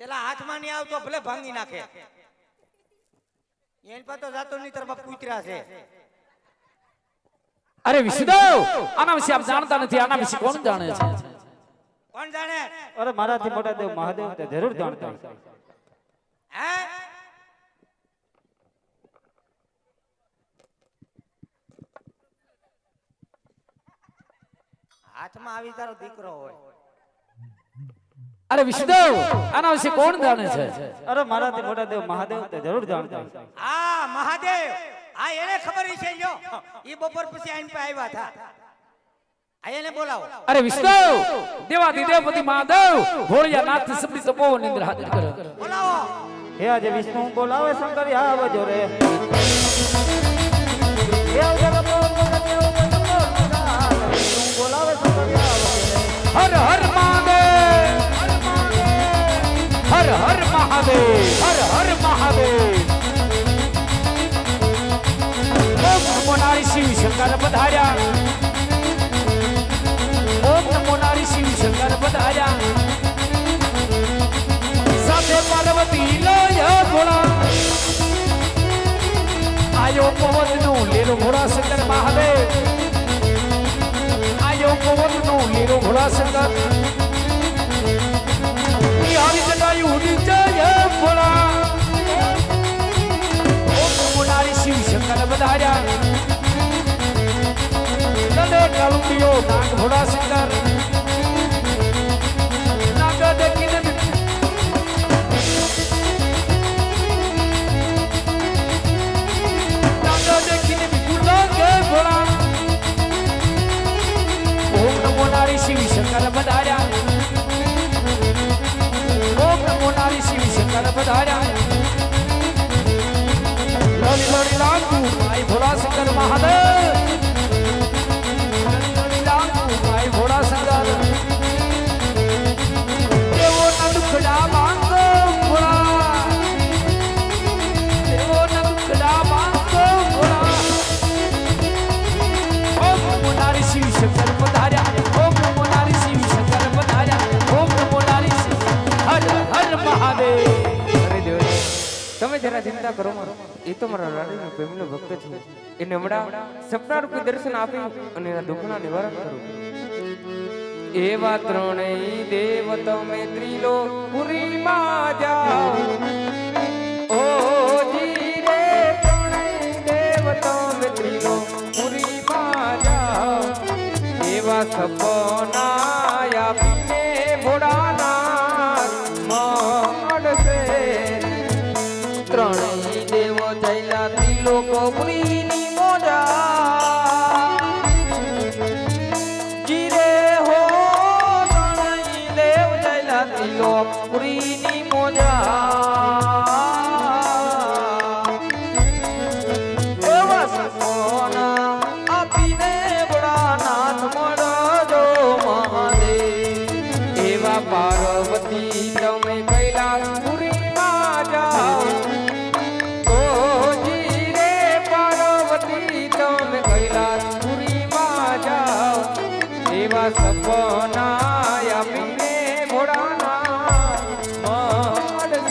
છેલ્લા હાથમાં નહીં આવતો ભલે ભાંગી નાખે. એની પાસે જાતો ની તરફ કૂતરા છે. અરે વિષ્ણુદેવ આના વિશે આપ જાણતા નથી આના વિશે કોણ જાણે છે? કોણ જાણે? અરે મારાથી મોટા દેવ મહાદેવ તે જરૂર જાણતા હે? હાથમાં આવી તારો દીકરો હોય. અરે વિષ્ણુદેવ આના વિશે કોણ જાણે છે? અરે મારાથી મોટા દેવ મહાદેવ તે જરૂર જાણતા આ મહાદેવ આ એને ખબર છે જો ઈ બપોર પછી આઈન પે આવ્યા હતા. આયને બોલાવો. અરે વિષ્ણુદેવ દેવાધી દેવપતિ મહાદેવ ભોળિયા નાથ સબની તપો નિંદ્ર હાજર કરો. બોલાવો. હે આજે વિષ્ણુ બોલાવે શંકર આવજો રે. શંકર પધાર્યા. ઓમ નમો નારી શિવ શંકર પધાર્યા. સાથે પાર્વતી લય ઘોડા. આયો પવનનું લીલો ઘોડા શંકર મહાદેવ. આયો પવનનું લીલો ઘોડા શંકર. નાગ ભોળા શંકર નાગ દેખીને નાગ દેખીને વિપુલ કે ભોળા ઓમ નમો નારી શિવ માય ભોળા શંકર મહાદેવ. તમે ચિંતા કરો એ તો મારા રાણીનો પ્રેમીનો ભક્ત છે. એને હમણાં સપના રૂપી દર્શન આપી અને એના દુઃખના નિવારણ કરો. એવા ત્રણેય દેવ તમે ત્રિલો પુરીમાં જાઓ. ઓ જી રે ત્રણેય દેવ તમે ત્રિલો જાઓ. એવા સપના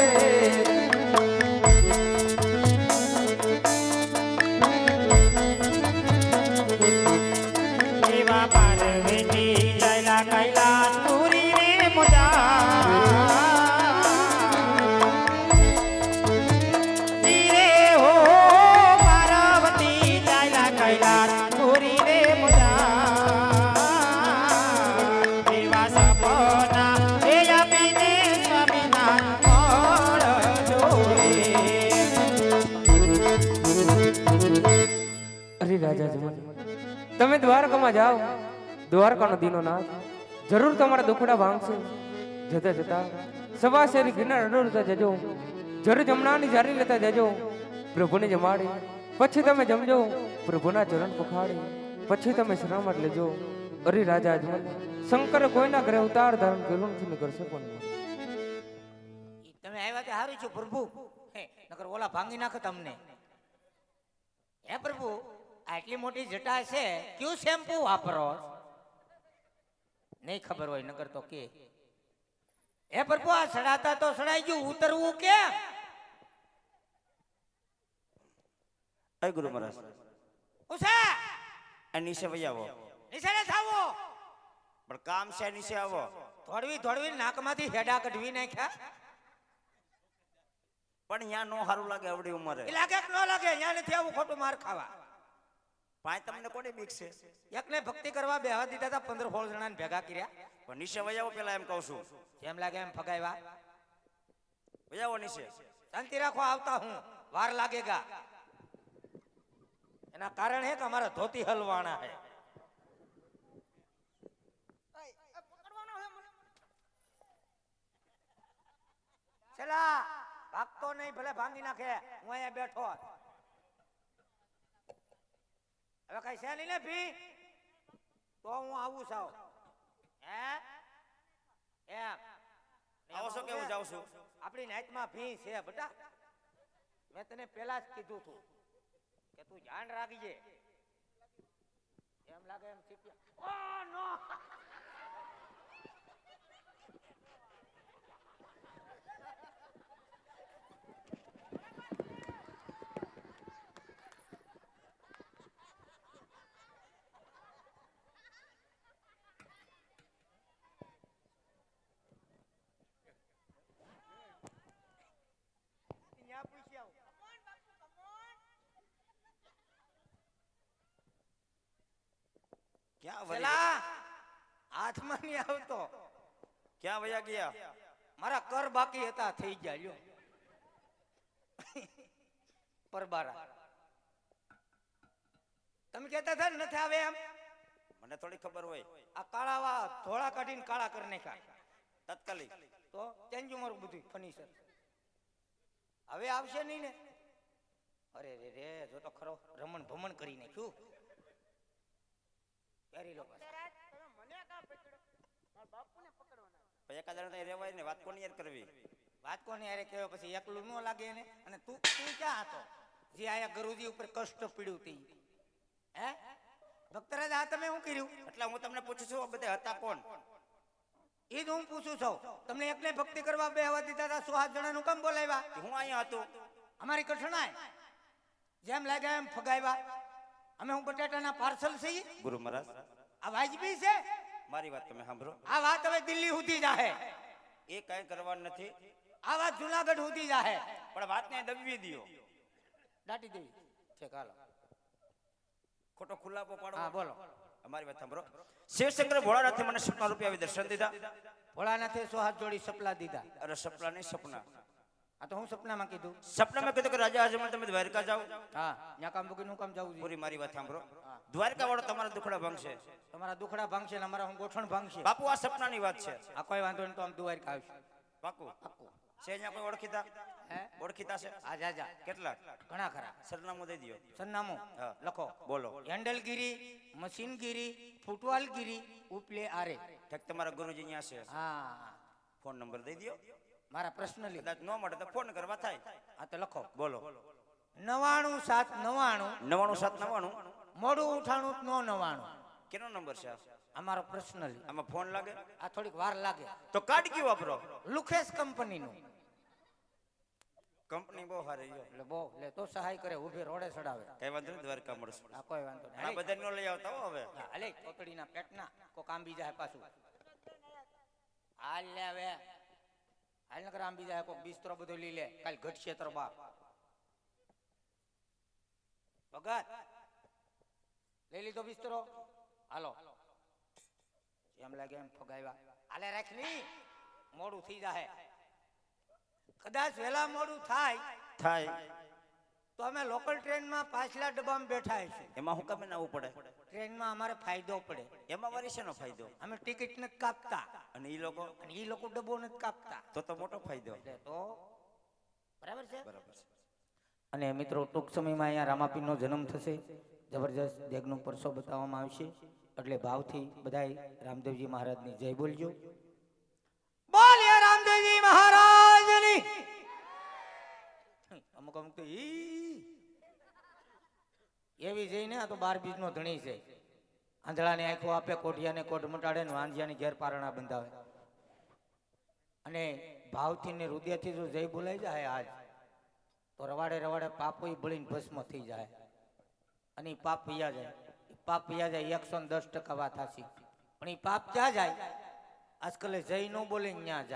મળશે દ્વારકામાં જાઓ. દ્વારકાનો દીનો નાથ. જરૂર તમારા દુખડા ભાંગશે. જતા જતા સવા શેરી ગિરનાર અડોડતા જજો. જરૂર જમણાની જારી લેતા જજો. પ્રભુને જમાડી. પછી તમે જમજો. પ્રભુના ચરણ પખાડી. પછી તમે શ્રામત લેજો. અરે રાજા અજમલ, શંકર કોઈના ઘરે અવતાર ધારણ કર્યું નથી ને કરશે પણ તમે આવ્યા તે સારું છો પ્રભુ. નકર ઓલા ભાંગી નાખે તમને. હે પ્રભુ? આટલી મોટી જટા છે કયું શેમ્પુ વાપરો? નહીં ખબર હોય નગર તો કે. એ પ્રભુ આ સડાતા તો સડાઈ ગયું ઉતરવું કે અય ગુરુ મહારાજ. ઉષા! આ નીચે વહી આવો. નિશાળે થાવો પણ કામ છે નીચે આવો. ધોળવી ધોળવી નાકમાંથી હેડા કઢવી નાખ્યા. પણ અહીંયા નો સારું લાગે આવડી ઉંમરે. લાગે કે ન લાગે? અહીંયા નથી આવું ખોટું માર ખાવા. પાંચ તમને કોને બીક છે? એકને ભક્તિ કરવા બેહવા દીધા હતા પંદર સોળ જણાને ભેગા કર્યા. પણ નીચે વહી પેલા એમ કહું છું. જેમ લાગે એમ ફગાવ્યા વહી આવો નીચે. શાંતિ રાખો આવતા હું. વાર લાગેગા એના કારણ હે કે અમારા ધોતી હલવાણા હે. ચલા ભાગતો નહીં ભલે ભાંગી નાખે. હું અહીંયા બેઠો હવે કઈ છે નહીં ને ભી? તો હું આવું છું. હે? એમ. આવો છો કે હું જાઉં છું? આપણી નાઈટમાં ભી છે બટા. મેં તને પેલા જ કીધું તું કે તું ધ્યાન રાખજે. એમ લાગે એમ ચીપિયા ઓ નો ત્યાં પૂછી આવું ક્યાં વહી પેલા હાથમાં નહીં આવતો. ક્યાં વયા ગયા? મારા કર બાકી હતા થઈ ગયા લ્યો. પરબારા. તમે કહેતા હતા ને નથી આવે એમ? મને થોડી ખબર હોય. આ કાળા વા ધોળા કાઢીને કાળા કરી નાખ્યા. તત્કાલિક. તો ચેન્જ મારું બધું ફર્નિચર હવે આવશે નહીં ને? અરે રે રે જો તો ખરો રમણ ભમણ કરી નાખ્યું. પહેરી લો. પછી. ને વાત કોની યાર કરવી? વાત કોની યારે કહેવાય? પછી એકલું ન લાગે ને અને તું તું ક્યાં હતો? જે આયા ગરુજી ઉપર કષ્ટ પીડ્યું તી. હે? ભક્તરાજ આ તમે શું કર્યું? એટલે હું તમને પૂછું છું બધા હતા કોણ? એ જ હું પૂછું છું. તમને એકને ભક્તિ કરવા બેહવા દીધા હતા સો હાથ જણાનું કામ બોલાવ્યા? હું અહીંયા હતો. અમારી કઠણાય. જેમ લાગ્યા એમ ફગાવ્યા. અમે હું બટાટાના પાર્સલ છીએ ગુરુ મહારાજ. આ વાજબી છે? મારી વાત તમે સાંભળો. આ વાત હવે દિલ્હી સુધી જાહે. એ કઈ કરવાનું નથી. આ વાત જુનાગઢ સુધી જાહે. પણ વાતને દબવી દ્યો. દાટી દેવી. છે હાલો. ખોટો ખુલ્લાપો હા બોલો. અમારી વાત સાંભળો. શિવશંકર ભોળાનાથે મને સપના રૂપિયા દર્શન દીધા. ભોળાનાથે સો હાથ જોડી સપલા દીધા. અરે સપના નહીં સપના. આ તો હું સપનામાં કીધું. સપનામાં કીધું કે રાજા આજમાં તમે દ્વારકા જાઓ. હા ત્યાં કામ મૂકીને હું કામ જાઉં જોઈએ પૂરી મારી વાત સાંભળો. દ્વારકા વાળો તમારા દુખડા ભંગશે. તમારા દુખડા ભાંગશે ને અમારા હું ગોઠણ ભાંગશે. બાપુ આ સપનાની વાત છે. આ કોઈ વાંધો નહીં તો આમ દ્વારકા આવશે. પાકું છે અહીંયા કોઈ ઓળખીતા? હે? ઓળખીતા છે? આ જા જા. કેટલા? ઘણા ખરા. સરનામું દઈ દ્યો. સરનામું? હા. લખો. બોલો. હેન્ડલગીરી મશીનગીરી ફૂટવાલગીરી ઉપલે આરે. ઠેક તમારા ગુરુજી અહીંયા છે. હા. ફોન નંબર દઈ દ્યો. મારા પર્સનલી કદાચ ન મળે તો ફોન કરવા થાય. આ તો લખો. બોલો. નવાણું સાત નવાણું. નવાણું સાત નવાણું. મોડું ઉઠાણું નો નવાણું? કેનો નંબર છે અમારો પર્સનલી આમાં ફોન લાગે? આ થોડીક વાર લાગે. તો કાર્ડ કયું વાપરો લુખેસ કંપનીનું. કંપની બહુ સારી છે. એટલે બહુ એટલે તો સહાય કરે ઊભી રોડે ચડાવે. કઈ વાંધો નહીં દ્વારકા મળશું. આ કોઈ વાંધો આ નહીં બધા નો લઈ આવતા હો હવે? હાલે કોતડીના પેટના કો કામ બીજા જાય પાછું. હાલ લે હવે. હાલ નકર આમ બીજા કોક બિસ્તરો બધો લઈ લે. કાલ ઘટશે તારો બાપ. ભગત, લઈ લીધો બિસ્તરો? હાલો. એમ લાગે એમ ફગાવ્યા. હાલે રાખની. મોડું થઈ જાય કદાચ વેલા મોડું થાય. થાય. તો અમે લોકલ ટ્રેનમાં પાછલા ડબ્બામાં બેઠા હશું એમાં હું કમે આવવું પડે? ટ્રેનમાં અમારે ફાયદો પડે. એમાં મારી શેનો ફાયદો? અમે ટિકિટ નથી કાપતા. અને એ લોકો? અને એ લોકો ડબ્બો નથી કાપતા. તો તો મોટો ફાયદો. તો બરાબર છે? બરાબર છે. અને મિત્રો ટૂંક સમયમાં અહીંયા રામાપીરનો જન્મ થશે. જબરજસ્ત દેગનો પરસો બતાવવામાં આવશે. એટલે ભાવથી બધાય રામદેવજી મહારાજની જય બોલજો. બોલીએ રામદેવજી મહારાજની. અમુક અમુક તો ઈ એવી જઈને આ તો બાર બીજનો ધણી છે. આંધળાને આંખો આપે કોઠિયાને કોટ મટાડે ને વાંજિયાની ઘેર પારણા બંધાવે. અને ભાવથી ને હૃદયથી જો જય બોલાઈ જાય આજ, તો રવાડે રવાડે પાપો બળીને ભસ્મ થઈ જાય. અને પાપ પૈયા જાય. પાપ પૈયા જાય એકસો ને દસ ટકા વાત પણ એ પાપ ક્યાં જાય? આજકાલ જય ન બોલે ત્યાં જાય.